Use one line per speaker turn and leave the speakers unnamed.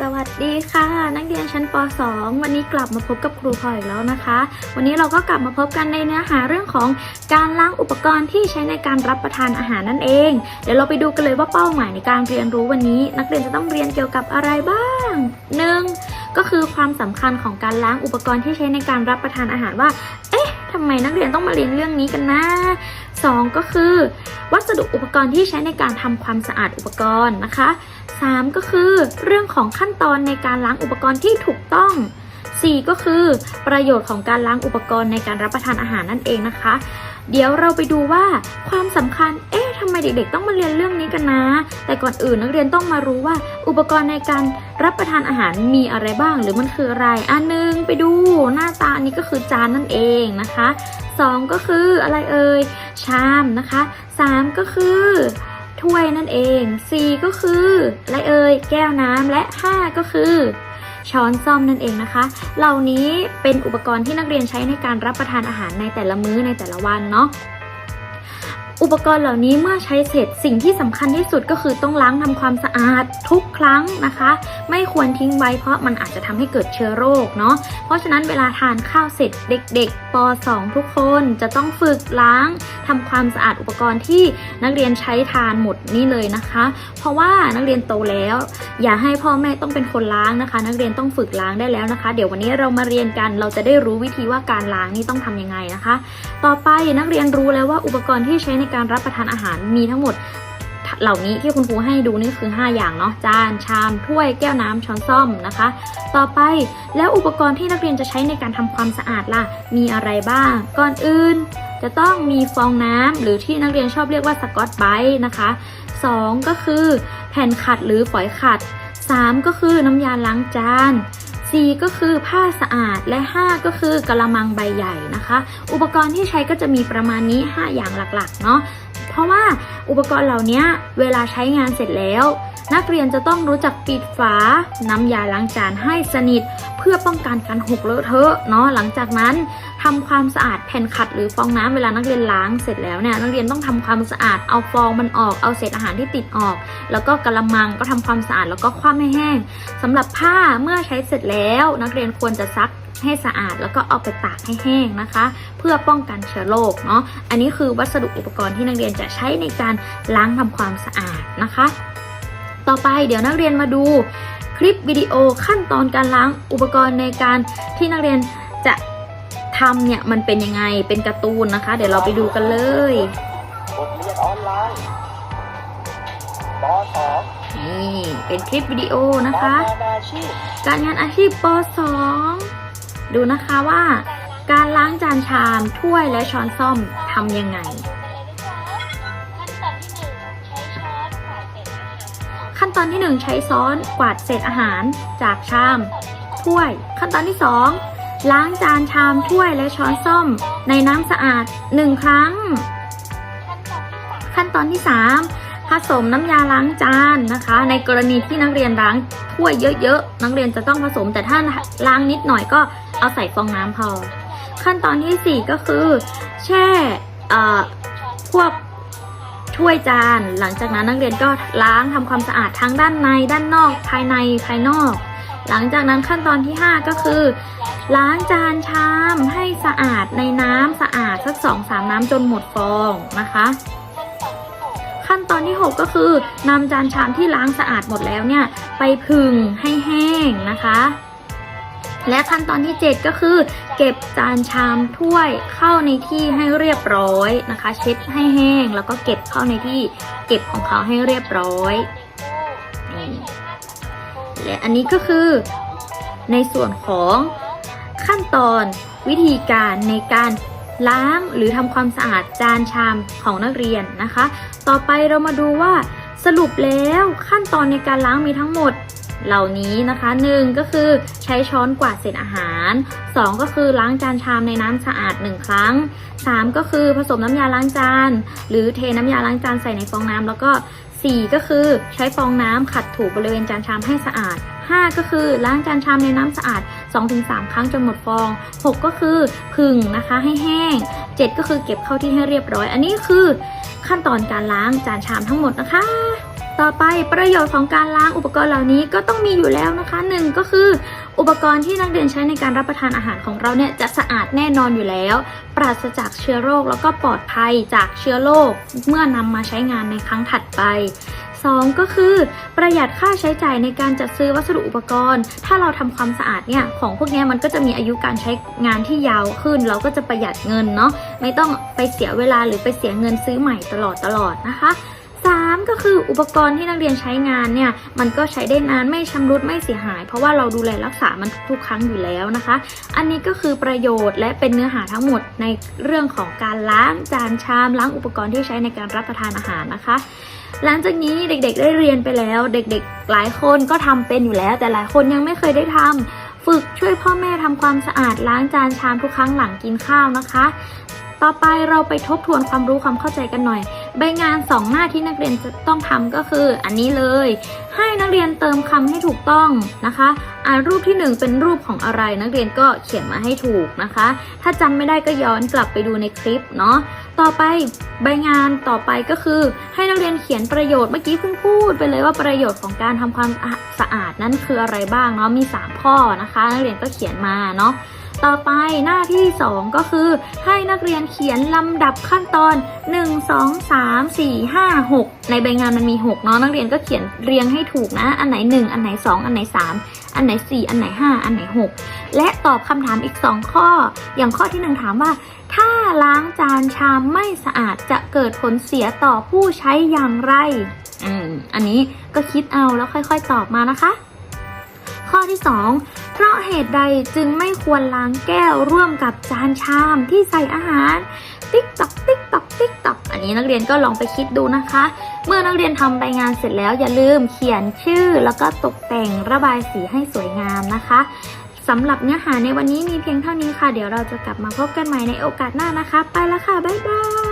สวัสดีค่ะ นักเรียนชั้นป .2 วันนี้กลับมาพบกับครูพลอยอีกแล้วนะคะ วันนี้เราก็กลับมาพบกันในเนื้อหาเรื่องของการล้างอุปกรณ์ที่ใช้ในการรับประทานอาหารนั่นเอง เดี๋ยวเราไปดูกันเลยว่าเป้าหมายในการเรียนรู้วันนี้ นักเรียนจะต้องเรียนเกี่ยวกับอะไรบ้าง 1. ก็คือความสำคัญของการล้างอุปกรณ์ที่ใช้ในการรับประทานอาหารว่า เอ๊ะทำไมนักเรียนต้องมาเรียนเรื่องนี้กันนะ 2. ก็คือ วัสดุอุปกรณ์ที่ใช้ในการทำความสะอาดอุปกรณ์นะคะ 3 ก็คือ เรื่องของขั้นตอนในการล้างอุปกรณ์ที่ถูกต้อง 4 ก็คือ ประโยชน์ของการล้างอุปกรณ์ในการรับประทานอาหารนั่นเองนะคะ เดี๋ยวเราไปดูว่าความสำคัญ เอ๊ะทำไมเด็กๆ ต้องมาเรียนเรื่องนี้กันนะ แต่ก่อนอื่นนักเรียนต้องมารู้ว่า อุปกรณ์ในการรับประทานอาหารมีอะไรบ้าง หรือมันคืออะไร อันหนึงไปดูหน้าตาอันนี้ก็คือจานนั่นเองนะคะ 2 ก็คืออะไรเอ่ยชามนะคะ 3 ก็คือ ถ้วยนั่นเอง 4 ก็คืออะไรเอ่ยแก้วน้ำและ 5 ก็คือ ช้อนซ่อมนั่นเองนะคะ เหล่านี้เป็นอุปกรณ์ที่นักเรียนใช้ในการรับประทานอาหารในแต่ละมื้อในแต่ละวันเนาะ อุปกรณ์เหล่านี้เมื่อใช้เสร็จสิ่งที่สำคัญที่สุดก็คือต้องล้างทำความสะอาดทุกครั้งนะคะ ไม่ควรทิ้งไว้เพราะมันอาจจะทำให้เกิดเชื้อโรคเนาะเพราะฉะนั้นเวลาทานข้าวเสร็จเด็ก ๆป .2 ทุกคนจะต้องฝึกล้างทำความสะอาดอุปกรณ์ที่นักเรียนใช้ทานหมดนี่เลยนะคะ เพราะว่านักเรียนโตแล้ว อย่าให้พ่อแม่ต้องเป็นคนล้างนะคะ นักเรียนต้องฝึกล้างได้แล้วนะคะ เดี๋ยววันนี้เรามาเรียนกันเราจะได้รู้วิธีว่าการล้างนี่ต้องทำยังไงนะคะ ต่อไปนักเรียนรู้แล้วว่าอุปกรณ์ที่ใช้ในการรับประทานอาหารมีทั้งหมดเหล่านี้ที่คุณครูให้ดูนี่คือ 5 อย่างเนาะจานชามถ้วยแก้วน้ำช้อนส้อมนะคะ ต่อไปแล้วอุปกรณ์ที่นักเรียนจะใช้ในการทำความสะอาดล่ะ มีอะไรบ้าง ก่อนอื่น จะต้องมีฟองน้ำหรือที่นักเรียนชอบเรียกว่าสกอตไบรท์นะคะ 2 ก็คือแผ่นขัดหรือฝอยขัด 3 ก็คือน้ำยาล้างจาน 4 ก็คือผ้าสะอาดและ 5 ก็คือกระมังใบใหญ่นะคะ อุปกรณ์ที่ใช้ก็จะมีประมาณนี้ 5 อย่างหลักๆ เนาะเพราะว่าอุปกรณ์เหล่านี้เวลาใช้งานเสร็จแล้ว นักเรียนจะต้องรู้จักปิดฝาน้ำยาล้างจานให้สนิท เพื่อป้องกันการหกเลอะเทอะเนาะหลังจากนั้นทำความสะอาดแผ่นขัดหรือฟองน้ำเวลานักเรียนล้างเสร็จแล้วเนี่ยนักเรียนต้องทำความสะอาดเอาฟองมันออกเอาเศษอาหารที่ติดออก แล้วก็กระมังก็ทำความสะอาดแล้วก็คว่ำให้แห้งสำหรับผ้าเมื่อใช้เสร็จแล้ว นักเรียนควรจะซักให้สะอาดแล้วก็เอาไปตากให้แห้งนะคะ เพื่อป้องกันเชื้อโรคเนาะอันนี้คือวัสดุอุปกรณ์ที่นักเรียนจะใช้ในการล้างทำความสะอาดนะคะ ต่อไปเดี๋ยวนักเรียนมาดูคลิปวิดีโอขั้นตอนการล้างอุปกรณ์ในการที่นักเรียนจะทำเนี่ยมันเป็นยังไงเป็นการ์ตูนนะคะ เดี๋ยวเราไปดูกันเลย
บทเรียนออนไลน์ป .2
นี่เป็นคลิปวิดีโอนะคะ
งานอาชีพ
การงานอาชีพป .2 ดูนะคะว่า การล้างจานชามถ้วยและช้อนส้อมทำยังไง
นตอนที่
1 ใช้ซ้อนกวาดเศษอาหารจากชาม ถ้วย ขั้นตอนที่ 2 ล้างจานชามถ้วยและช้อนส้อม ในน้ำสะอาด 1 ครั้ง
ขั้นตอนที่สาม
ขั้นตอนที่ 3 ผสมน้ำยาล้างจานนะคะ ในกรณีที่นักเรียนล้างถ้วยเยอะๆ นักเรียนจะต้องผสมแต่ถ้าล้างนิดหน่อยก็เอาใส่ฟองน้ำพอ ขั้นตอนทีสี่4 ก็คือ แช่พวก ถ้วยจาน หลังจากนั้นนักเรียนก็ล้างทำความสะอาดทั้งด้านในด้านนอก ภายในภายนอก หลังจากนั้นขั้นตอนที่ 5 ก็คือ ล้างจานชามให้สะอาดในน้ำสะอาดสักสองสามน้ำจนหมดฟองนะคะ ขั้นตอนที่ 6 ก็คือนำจานชามที่ล้างสะอาดหมดแล้วเนี่ยไปผึ่งให้แห้งนะคะ และขั้นตอนที่ 7 ก็คือ เก็บจานชามถ้วยเข้าในที่ให้เรียบร้อยนะคะ เช็ดให้แห้ง แล้วก็เก็บเข้าในที่เก็บของเขาให้เรียบร้อยนี่และอันนี้ก็คือในส่วนของขั้นตอนวิธีการในการล้างหรือทำความสะอาดจานชามของนักเรียนนะคะ ต่อไปเรามาดูว่าสรุปแล้วขั้นตอนในการล้างมีทั้งหมด เหล่านี้นะคะ 1 ก็คือใช้ช้อนกวาดเศษอาหาร 2 ก็คือล้างจานชามในน้ำสะอาด 1 ครั้ง 3 ก็คือผสมน้ำยาล้างจาน หรือเทน้ำยาล้างจานใส่ในฟองน้ำแล้วก็ 4 ก็คือใช้ฟองน้ำขัดถูบริเวณจานชามให้สะอาด 5 ก็คือล้างจานชามในน้ำสะอาด 2-3 ครั้งจนหมดฟอง 6 ก็คือผึ่งนะคะให้แห้ง 7 ก็คือเก็บเข้าที่ให้เรียบร้อย อันนี้คือขั้นตอนการล้างจานชามทั้งหมดนะคะ ต่อไปประโยชน์ของการล้างอุปกรณ์เหล่านี้ก็ต้องมีอยู่แล้วนะคะหนึ่งก็คือ อุปกรณ์ที่นักเรียนใช้ในการรับประทานอาหารของเราเนี่ยจะสะอาดแน่นอนอยู่แล้ว ปราศจากเชื้อโรคแล้วก็ปลอดภัยจากเชื้อโรคเมื่อนำมาใช้งานในครั้งถัดไป 2 ก็คือ ประหยัดค่าใช้จ่ายในการจัดซื้อวัสดุอุปกรณ์ ถ้าเราทำความสะอาดเนี่ยของพวกนี้มันก็จะมีอายุการใช้งานที่ยาวขึ้น เราก็จะประหยัดเงินเนาะไม่ต้องไปเสียเวลาหรือไปเสียเงินซื้อใหม่ตลอดตลอดนะคะ ก็คืออุปกรณ์ที่นักเรียนใช้งานเนี่ยมันก็ใช้ได้นานไม่ชำรุดไม่เสียหาย เพราะว่าเราดูแลรักษามันทุกครั้งอยู่แล้วนะคะ อันนี้ก็คือประโยชน์และเป็นเนื้อหาทั้งหมดในเรื่องของการล้างจานชามล้างอุปกรณ์ที่ใช้ในการรับประทานอาหารนะคะ หลังจากนี้เด็กๆได้เรียนไปแล้ว เด็กๆ หลายคนก็ทำเป็นอยู่แล้ว แต่หลายคนยังไม่เคยได้ทำฝึกช่วยพ่อแม่ทำความสะอาดล้างจานชามทุกครั้งหลังกินข้าวนะคะ ต่อไปเราไปทบทวนความรู้ความเข้าใจกันหน่อย ใบงาน 2 หน้าที่นักเรียนจะต้องทำก็คืออันนี้เลย ให้นักเรียนเติมคำให้ถูกต้องนะคะอ่ารูปที่ 1 เป็นรูปของอะไร นักเรียนก็เขียนมาให้ถูกนะคะ ถ้าจำไม่ได้ก็ย้อนกลับไปดูในคลิปเนาะต่อไปใบงานต่อไปก็คือ ให้นักเรียนเขียนประโยชน์เมื่อกี้เพิ่งพูดไปเลยว่าประโยชน์ของการทำความสะอาดนั้นคืออะไรบ้างเนาะมี 3 ข้อนะคะ นักเรียนก็เขียนมาเนาะ ต่อไปหน้าที่ 2 ก็คือ ให้นักเรียนเขียนลำดับขั้นตอน 1 2 3 4 5 6 ในใบงานมันมี6เนาะนักเรียนก็เขียนเรียงให้ถูกนะ อันไหน 1 อันไหน 2 อันไหน 3 อันไหน 4 อันไหน 5 อันไหน 6 และตอบคำถามอีก 2 ข้อ อย่างข้อที่ 1 ถามว่า ถ้าล้างจานชามไม่สะอาดจะเกิดผลเสียต่อผู้ใช้อย่างไรอืมอันนี้ก็คิดเอาแล้วค่อย ๆ ตอบมานะคะ ข้อที่ 2 ราะเหตุใดจึงไม่ควรล้างแก้วร่วมกับจานชามที่ใส่อาหาร ติ๊กตอกติ๊กตอกติ๊กตอกอันนี้นักเรียนก็ลองไปคิดดูนะคะ เมื่อนักเรียนทำรายงานเสร็จแล้วอย่าลืมเขียนชื่อ แล้วก็ตกแต่งระบายสีให้สวยงามนะคะสำหรับเนื้อหาในวันนี้มีเพียงเท่านี้ค่ะ เดี๋ยวเราจะกลับมาพบกันใหม่ในโอกาสหน้านะคะ ไปแล้วค่ะ บ๊ายบาย